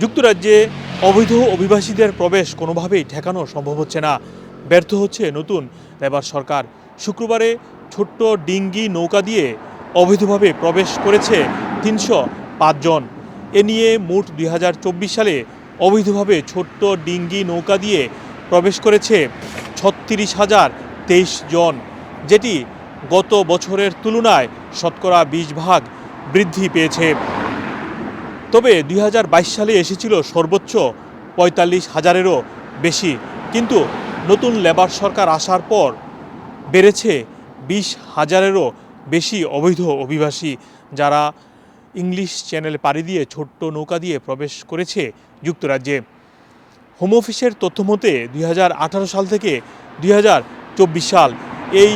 যুক্তরাজ্যে অবৈধ অভিবাসীদের প্রবেশ কোনোভাবেই ঠেকানো সম্ভব হচ্ছে না। ব্যর্থ হচ্ছে নতুন লেবার সরকার। শুক্রবারে ছোট্ট ডিঙ্গি নৌকা দিয়ে অবৈধভাবে প্রবেশ করেছে তিনশো পাঁচজন এ নিয়ে মোট দুই হাজার চব্বিশ সালে অবৈধভাবে ছোট্ট ডিঙ্গি নৌকা দিয়ে প্রবেশ করেছে ছত্রিশ হাজার তেইশ জন, যেটি গত বছরের তুলনায় শতকরা বিশ ভাগ বৃদ্ধি পেয়েছে। তবে দুই হাজার বাইশ সালে এসেছিল সর্বোচ্চ পঁয়তাল্লিশ হাজারেরও বেশি। কিন্তু নতুন লেবার সরকার আসার পর বেড়েছে বিশ হাজারেরও বেশি অবৈধ অভিবাসী, যারা ইংলিশ চ্যানেল পাড়ি দিয়ে ছোট্ট নৌকা দিয়ে প্রবেশ করেছে যুক্তরাজ্যে। হোম অফিসের তথ্য মতে, দুই হাজার আঠারো সাল থেকে দুই হাজার চব্বিশ সাল এই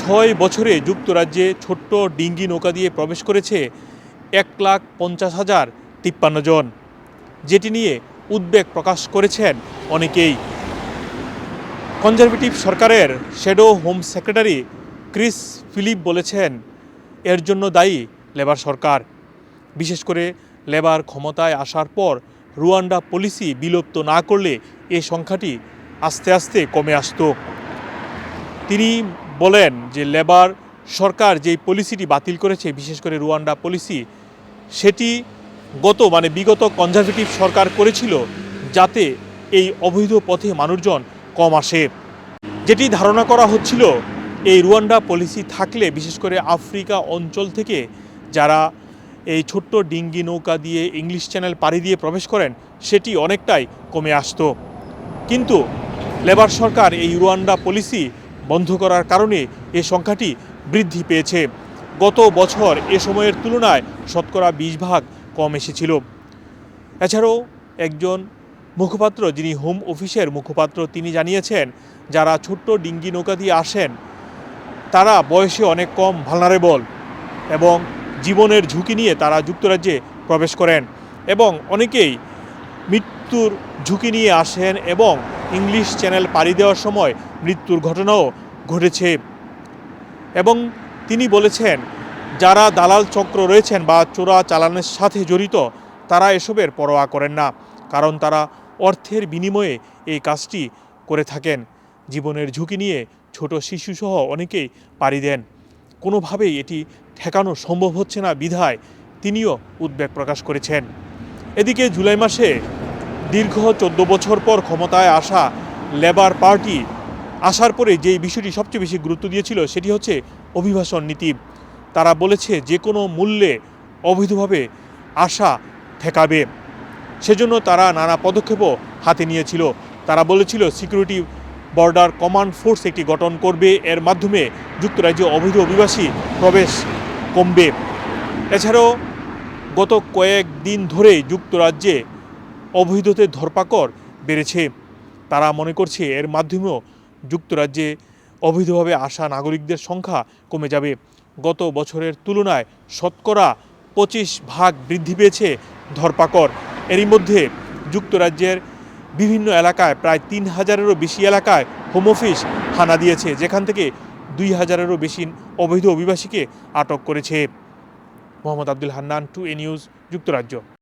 ছয় বছরে যুক্তরাজ্যে ছোট্ট ডিঙ্গি নৌকা দিয়ে প্রবেশ করেছে এক লাখ পঞ্চাশ হাজার তিপ্পান্ন জন, যেটি নিয়ে উদ্বেগ প্রকাশ করেছেন অনেকেই। কনজারভেটিভ সরকারের shadow home secretary Chris Philip বলেছেন, এর জন্য দায়ী লেবার সরকার। বিশেষ করে লেবার ক্ষমতায় আসার পর রুয়ান্ডা পলিসি বিলুপ্ত না করলে এ সংখ্যাটি আস্তে আস্তে কমে আসতো। তিনি বলেন যে লেবার সরকার যেই পলিসিটি বাতিল করেছে, বিশেষ করে রুয়ান্ডা পলিসি, সেটি গত মানে বিগত কনজারভেটিভ সরকার করেছিল যাতে এই অবৈধ পথে মানুষজন কম আসে। যেটি ধারণা করা হচ্ছিল, এই রুয়ান্ডা পলিসি থাকলে, বিশেষ করে আফ্রিকা অঞ্চল থেকে যারা এই ছোট্ট ডিঙ্গি নৌকা দিয়ে ইংলিশ চ্যানেল পাড়ি দিয়ে প্রবেশ করেন, সেটি অনেকটাই কমে আসতো। কিন্তু লেবার সরকার এই রুয়ান্ডা পলিসি বন্ধ করার কারণে এ সংখ্যাটি বৃদ্ধি পেয়েছে। গত বছর এ সময়ের তুলনায় শতকরা বিশ ভাগ কম এসেছিল। এছাড়াও একজন মুখপাত্র যিনি হোম অফিসের মুখপাত্র, তিনি জানিয়েছেন, যারা ছোট্ট ডিঙ্গি নৌকা দিয়ে আসেন, তারা বয়সে অনেক কম ভালনারেবল এবং জীবনের ঝুঁকি নিয়ে তারা যুক্তরাজ্যে প্রবেশ করেন এবং অনেকেই মৃত্যুর ঝুঁকি নিয়ে আসেন এবং ইংলিশ চ্যানেল পাড়ি দেওয়ার সময় মৃত্যুর ঘটনাও ঘটেছে। এবং তিনি বলেছেন যারা দালাল চক্র রয়েছেন বা চোরা চালানের সাথে জড়িত, তারা এসবের পরোয়া করেন না, কারণ তারা অর্থের বিনিময়ে এই কাজটি করে থাকেন। জীবনের ঝুঁকি নিয়ে ছোট শিশুসহ অনেকেই পাড়ি দেন। কোনোভাবেই এটি ঠেকানো সম্ভব হচ্ছে না বিধায় তিনিও উদ্বেগ প্রকাশ করেছেন। এদিকে জুলাই মাসে দীর্ঘ চোদ্দ বছর পর ক্ষমতায় আসা লেবার পার্টি আসার পরে যেই বিষয়টি সবচেয়ে বেশি গুরুত্ব দিয়েছিল সেটি হচ্ছে অভিবাসন নীতি। তারা বলেছে যে কোনো মূল্যে অবৈধভাবে আসা ঠেকাবে। সেজন্য তারা নানা পদক্ষেপও হাতে নিয়েছিল। তারা বলেছিল সিকিউরিটি বর্ডার কমান্ড ফোর্স একটি গঠন করবে। এর মাধ্যমে যুক্তরাজ্যে অবৈধ অভিবাসী প্রবেশ কমবে। এছাড়াও, গত কয়েকদিন ধরে যুক্তরাজ্যে অবৈধদের ধরপাকড় বেড়েছে। তারা মনে করছে, এর মাধ্যমেও যুক্তরাজ্যে অবৈধভাবে আসা নাগরিকদের সংখ্যা কমে যাবে। গত বছরের তুলনায় শতকরা পঁচিশ ভাগ বৃদ্ধি পেয়েছে ধরপাকড়। এরই মধ্যে যুক্তরাজ্যের বিভিন্ন এলাকায় প্রায় তিন হাজারেরও বেশি এলাকায় হোম অফিস হানা দিয়েছে, যেখান থেকে দুই হাজারেরও বেশি অবৈধ অভিবাসীকে আটক করেছে। মোহাম্মদ আব্দুল হান্নান, টু এ নিউজ, যুক্তরাজ্য।